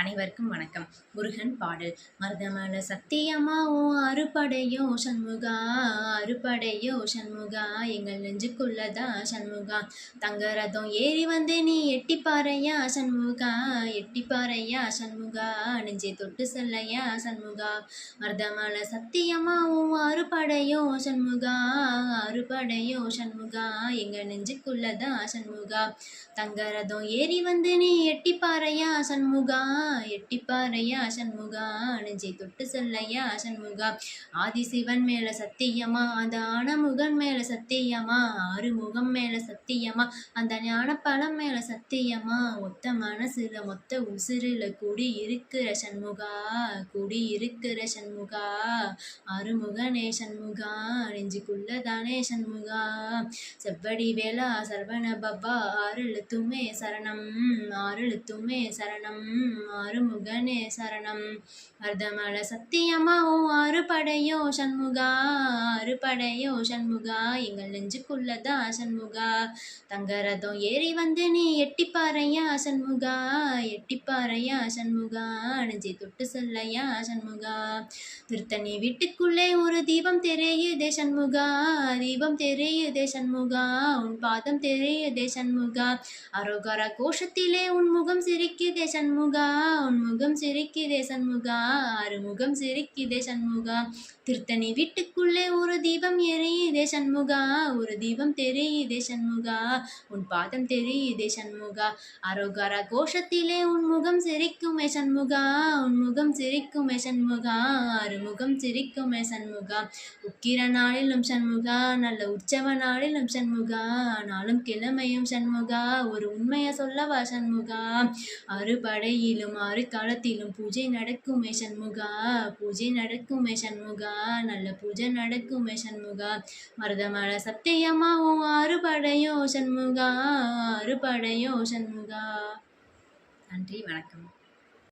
அனைவருக்கும் வணக்கம். முருகன் பாடல். மருதமல சத்தியமா ஓ அறுபடையோ சண்முகா அறுபடையோ சண்முகா எங்கள் நெஞ்சுக்குள்ளதா சண்முகா. தங்க ரதம் ஏறி வந்து நீ எட்டி பாறையா சண்முகா எட்டி பாறையா சண்முகா நெஞ்சை தொட்டு செல்லையா சண்முகா. மருதமல சத்தியமா ஓ அறுபடையோ சண்முகா அறுபடையோ சண்முகா எங்கள் நெஞ்சுக்குள்ளதா சண்முகா. தங்க ரதம் ஏறி வந்து நீ எட்டி பாறையா சண்முகா எட்டிப்பாறையா சண்முகா நெஞ்சை தொட்டு சொல்லையா சண்முகா ஆதிசிவன் மேல சத்தியமா அந்த ஆனமுகன் மேல சத்தியமா ஆறுமுகம் மேல சத்தியமா அந்த ஞான மேல சத்தியமா ஒத்த மனசுல மொத்த உசுருல குடி இருக்கிற சண்முகா குடி இருக்கிற சண்முகா. ஆறுமுகனே சண்முகா நெஞ்சுக்குள்ளதானே சண்முகா. செவ்வடி வேளா சரவண பப்பா ஆறுழுத்துமே சரணம் ஆறுழுத்துமே சரணம் ஆறுமுகனே சரணம். அர்த்தமல சத்தியமா ஓ ஆறு படையோ சண்முகா? ஆறு படையோ சண்முகா? எங்கள் நெஞ்சுக்குள்ளதா சண்முகா? தங்கரதம் ஏறி வந்து நீ எட்டிப்பாறையா சண்முகா? எட்டிப்பாறையா சண்முகா? அணிஞ்சி தொட்டு சொல்லையா சண்முகா? திருத்தணி வீட்டுக்குள்ளே ஒரு தீபம் தெரியுதே சண்முகா? தீபம் தெரியுதே சண்முகா? உன் பாதம் தெரியுதே சண்முகா? அரோகர கோஷத்திலே உன் முகம் சிரிக்குதே சண்முகா? உன் முகம் சிரிக்குதே சண்முகா? முகம் சிரிக்குதே சண்முகா? திருத்தணி வீட்டுக்குள்ளே ஒரு தீபம் எரியுதே சண்முகா? ஒரு தீபம் தெரியுதே சண்முகா? உன் பாதம் தெரியுதே சண்முகா? அரோகர கோஷத்திலே உன் முகம் சிரிக்குமே சண்முகா உன் முகம் சிரிக்குமே சண்முகா முகம் சிரிக்குமே சண்முகா. உக்கிர நாளிலும் சண்முகா நல்ல உற்சவ நாளிலும் சண்முகா நாளும் கிழமையும் சண்முகா ஒரு உண்மையை சொல்லவா சண்முகா? அறுபடையிலும் ஆறு காலத்திலும் பூஜை நடக்குமே சண்முகா பூஜை நடக்குமே சண்முகா நல்ல பூஜை நடக்குமே சண்முகா. மருதமல சத்தியமாவும் ஆறுபடையோ சண்முகா ஆறுபடையோ சண்முகா. நன்றி வணக்கம்.